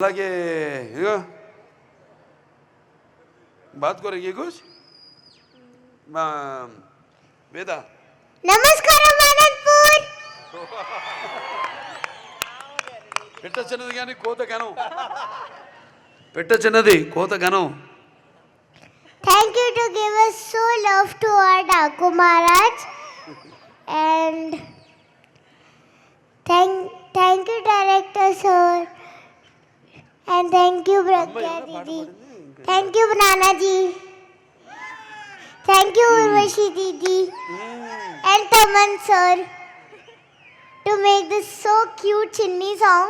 అలాగే ఇగో బాత్ కొరకు కుछ మా వేద నమస్కారం అనంతపూర్ పెట్ట చిన్నది కానీ కోత ఘనం పెట్ట చిన్నది కోత ఘనం Thank you to give us so love to our Daku Maharaj. And thank, thank you, director sir. And thank you, Pragya Didi. Thank you, Nana ji. Thank you, Urvashi Didi. And Taman sir. To make this so cute Chinni song.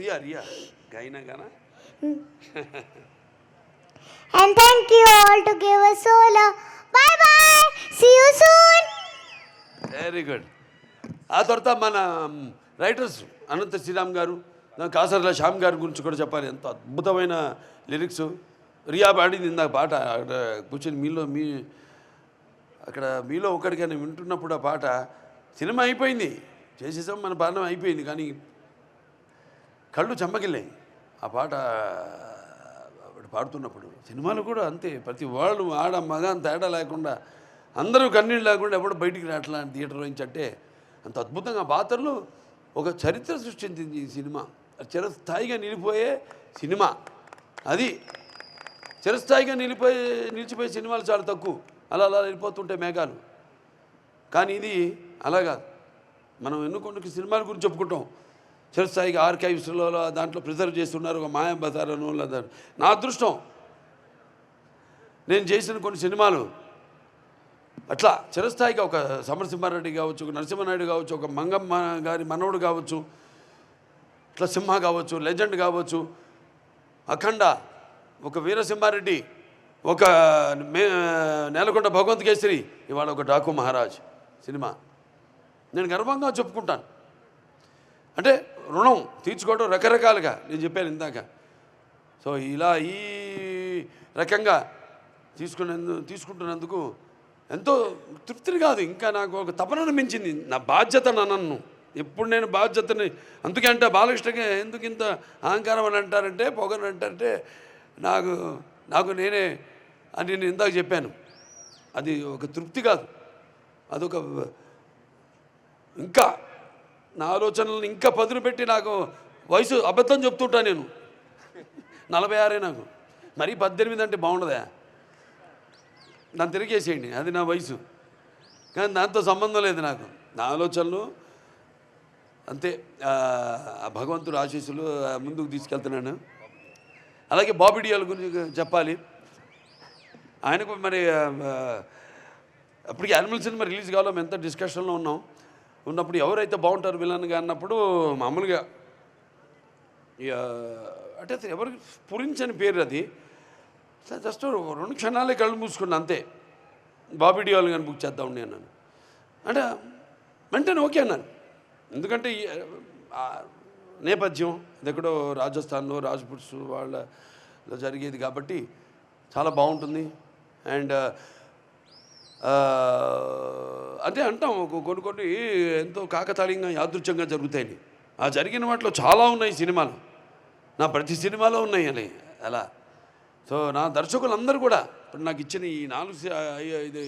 Riya Riya గైనా Gaana And thank you all to give us so love. Bye bye. See you soon. Very good ఆ తర్వాత మన writers Anantha Sriram గారు Kasarla Shyam గారి గురించి కూడా చెప్పాలి. ఎంతో అద్భుతమైన లిరిక్స్. రియా పాడింది ఇందాక పాట అక్కడ కూర్చొని మీలో మీ అక్కడ మీలో ఒకరికైనా వింటున్నప్పుడు ఆ పాట సినిమా అయిపోయింది. చేసేసాం మన పాలన అయిపోయింది. కానీ కళ్ళు చెమ్మకిల్లాయి ఆ పాట పాడుతున్నప్పుడు సినిమాలు కూడా అంతే. ప్రతి వాళ్ళు ఆడ మగ తేడా లేకుండా అందరూ కన్నీళ్ళు లేకుండా ఎప్పుడు బయటికి రావట్లా థియేటర్ నుంచి అంటే అంత అద్భుతంగా. పాత్రలు ఒక చరిత్ర సృష్టించింది ఈ సినిమా. చిరస్థాయిగా నిలిపోయే సినిమా. అది చిరస్థాయిగా నిలిపోయే నిలిచిపోయే సినిమాలు చాలా తక్కువ. అలా అలా వెళ్ళిపోతుంటే మేఘాలు. కానీ ఇది అలా కాదు. మనం ఎన్నుకొండకి సినిమాల గురించి చెప్పుకుంటాం. చిరస్థాయిగా ఆర్కైవ్స్లో దాంట్లో ప్రిజర్వ్ చేస్తున్నారు ఒక మాయా బజారను లేదా నా అదృష్టం నేను చేసిన కొన్ని సినిమాలు. అట్లా చిరస్థాయిగా ఒక సమరసింహారెడ్డి కావచ్చు ఒక నరసింహనాయుడు కావచ్చు ఒక మంగమ్మ గారి మనవడు కావచ్చు ఇట్లా సింహ కావచ్చు లెజెండ్ కావచ్చు అఖండ ఒక వీరసింహారెడ్డి ఒక మే నేలకొండ భగవంత్ కేసరి ఇవాళ ఒక డాకు మహారాజ్ సినిమా. నేను గర్వంగా చెప్పుకుంటాను. అంటే రుణం తీర్చుకోవడం రకరకాలుగా నేను చెప్పాను ఇందాక. సో ఇలా ఈ రకంగా తీసుకునేందు తీసుకుంటున్నందుకు ఎంతో తృప్తిని కాదు. ఇంకా నాకు ఒక తపనను మించింది. నా బాధ్యత నన్ను. ఎప్పుడు నేను బాధ్యతని అందుకే అంటే బాలకృష్ణకి ఎందుకు ఇంత అహంకారం అని అంటారంటే పొగన్ అంటారంటే నాకు నాకు నేనే అని నేను ఇందాక చెప్పాను. అది ఒక తృప్తి కాదు. అదొక ఇంకా నా ఆలోచనలను ఇంకా పదును పెట్టి నాకు వయసు అబద్ధం చెప్తుంటా నేను. నలభై ఆరే నాకు. మరీ పద్దెనిమిది అంటే బాగుండదా? నన్ను తిరిగేసేయండి అది నా వయసు. కానీ దాంతో సంబంధం లేదు నాకు. నా ఆలోచనలు అంతే భగవంతుడు ఆశీస్సులు ముందుకు తీసుకెళ్తున్నాను అలాగే బాబిడియాల గురించి చెప్పాలి. ఆయనకు మరి అప్పటికి యానిమల్ సినిమా రిలీజ్ కావాలో మేము ఎంత డిస్కషన్లో ఉన్నాం. ఉన్నప్పుడు ఎవరైతే బాగుంటారు విలన్గా అన్నప్పుడు మామూలుగా అంటే ఎవరికి పురించని పేరు అది. సరే జస్ట్ రెండు క్షణాలే కళ్ళు మూసుకున్నా అంతే. బాబిడియాలు కానీ బుక్ చేద్దాం ఉండి అంటే వెంటనే ఓకే అన్నాను. ఎందుకంటే నేపథ్యం ఎక్కడో రాజస్థాన్లో రాజ్పుట్స్ వాళ్ళలో జరిగేది కాబట్టి చాలా బాగుంటుంది. అండ్ అంటే అంటాం కొన్ని కొన్ని ఎంతో కాకతాళీయంగా యాదృచ్ఛంగా జరుగుతాయని. ఆ జరిగిన వాటిలో చాలా ఉన్నాయి సినిమాలు. నా ప్రతి సినిమాలో ఉన్నాయి అని అలా. సో నా దర్శకులందరూ కూడా ఇప్పుడు నాకు ఇచ్చిన ఈ నాలుగు ఇది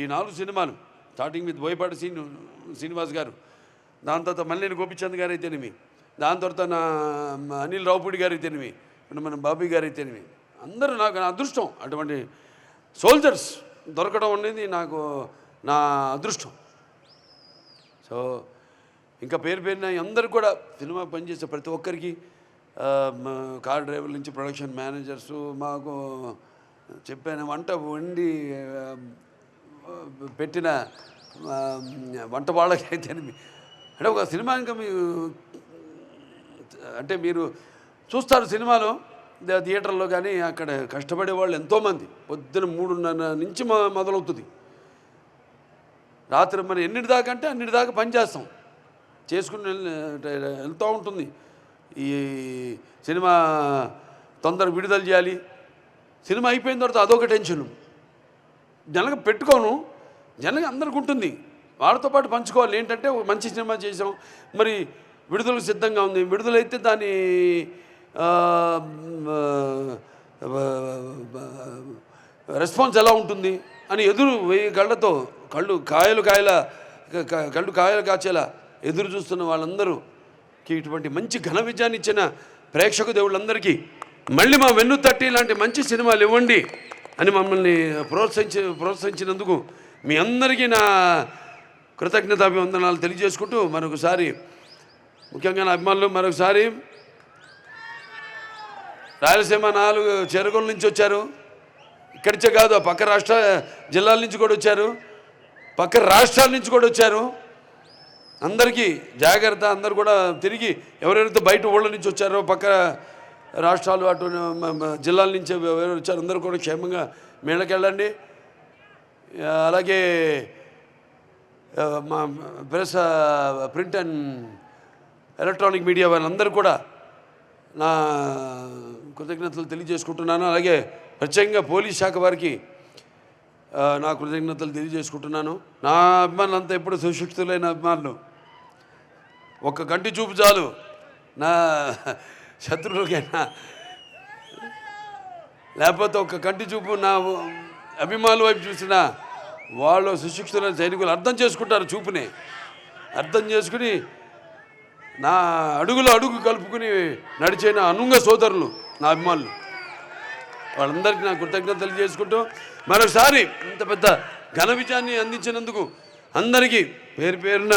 ఈ నాలుగు సినిమాలు స్టార్టింగ్ విత్ బోయపాటి శ్రీనివాస్ గారు దాని తర్వాత మల్లేని గోపిచంద్ గారు అయితేనేమి? దాని తర్వాత నా అనిల్ రావుపూడి గారు అయితేనేమి? మన బాబీ గారు అయితేనేమి? అందరూ నాకు నా అదృష్టం. అటువంటి సోల్జర్స్ దొరకడం అనేది నాకు నా అదృష్టం. సో ఇంకా పేరు పేరున అందరు కూడా సినిమా పనిచేసే ప్రతి ఒక్కరికి కార్ డ్రైవర్ నుంచి ప్రొడక్షన్ మేనేజర్స్ మాకు చెప్పాను వంట వండి పెట్టిన ఆ, వంట వాళ్ళకైతే అంటే ఒక సినిమా ఇంకా మీ అంటే మీరు చూస్తారు సినిమాలో థియేటర్లో కానీ అక్కడ కష్టపడే వాళ్ళు ఎంతోమంది. పొద్దున మూడున్నర నుంచి మొదలవుతుంది. రాత్రి మరి ఎన్నిటి దాకా అంటే అన్నిటి దాకా పనిచేస్తాం చేసుకుని వెళ్- వెళ్తూ ఉంటుంది. ఈ సినిమా తొందర విడుదల చేయాలి. సినిమా అయిపోయిన తర్వాత అదొక టెన్షన్. జనగా పెట్టుకోను. జనగా అందరికి ఉంటుంది. వాళ్ళతో పాటు పంచుకోవాలి. ఏంటంటే మంచి సినిమా చేసాం మరి విడుదలకు సిద్ధంగా ఉంది. విడుదలైతే దాని రెస్పాన్స్ ఎలా ఉంటుంది అని ఎదురు వెయ్యి కళ్ళతో కళ్ళు కాయలు కాయల కళ్ళు కాయలు కాచేలా ఎదురు చూస్తున్న వాళ్ళందరూకి ఇటువంటి మంచి ఘన విజయాన్ని ఇచ్చిన ప్రేక్షక దేవుళ్ళందరికీ మళ్ళీ మా వెన్ను తట్టి ఇలాంటి మంచి సినిమాలు ఇవ్వండి అని మమ్మల్ని ప్రోత్సహించి ప్రోత్సహించినందుకు మీ అందరికీ నా కృతజ్ఞతాభివందనాలు తెలియజేసుకుంటూ మరొకసారి ముఖ్యంగా నా అభిమానులు మరొకసారి రాయలసీమ నాలుగు చెరుగుల నుంచి వచ్చారు. ఇక్కడిచే కాదు ఆ పక్క రాష్ట్ర జిల్లాల నుంచి కూడా వచ్చారు. పక్క రాష్ట్రాల నుంచి కూడా వచ్చారు. అందరికీ జాగ్రత్త అందరు కూడా తిరిగి ఎవరెవరైతే బయట ఊళ్ళ నుంచి వచ్చారో పక్క రాష్ట్రాలు అటు జిల్లాల నుంచి ఎవరు వచ్చారో అందరూ కూడా క్షేమంగా మేళకెళ్ళండి అలాగే press print and electronic media వాళ్ళందరూ కూడా నా కృతజ్ఞతలు తెలియజేసుకుంటున్నాను. అలాగే ప్రత్యేకంగా పోలీస్ శాఖ వారికి నా కృతజ్ఞతలు తెలియజేసుకుంటున్నాను. నా అభిమానులు అంతా ఎప్పుడు సుశిక్షితులైన అభిమానులు. ఒక్క కంటి చూపు చాలు. నా శత్రువులకైనా. లేకపోతే ఒక కంటి చూపు నా అభిమానుల వైపు చూసినా వాళ్ళు సుశిక్షితులైన సైనికులు అర్థం చేసుకుంటారు చూపుని. అర్థం చేసుకుని నా అడుగులో అడుగు కలుపుకుని నడిచే నా అనుంగ సోదరులు నా అభిమానులు. వాళ్ళందరికీ నా కృతజ్ఞతలు తెలియజేసుకుంటూ మరోసారి ఇంత పెద్ద ఘన విజయాన్ని అందించినందుకు అందరికీ పేరు పేరున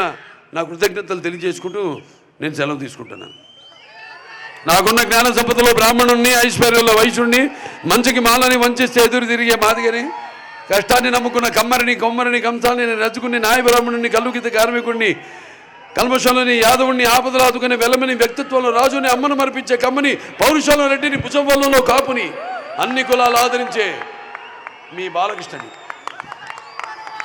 నా కృతజ్ఞతలు తెలియజేసుకుంటూ నేను సెలవు తీసుకుంటున్నాను. నాకున్న జ్ఞాన సంపదలో బ్రాహ్మణుణ్ణి ఐశ్వర్యంలో వైశ్యుణ్ణి మంచికి మాలని వంచిస్తే ఎదురు తిరిగే మాదిగని కష్టాన్ని నమ్ముకున్న కమ్మరిని కొమ్మరిని కంసాలని రజుకుని నాయబ్రాహ్మణుని నాయ కల్లుకిత కార్మికుణ్ణి కల్మషంలోని యాదవుణ్ణి ఆపదలు ఆదుకునే వెల్లమని వ్యక్తిత్వంలో రాజుని అమ్మను మరిపించే కమ్మని పౌరుషంలో రెడ్డిని భుజం వల్లలో కాపుని అన్ని కులాలు ఆదరించే మీ బాలకృష్ణని.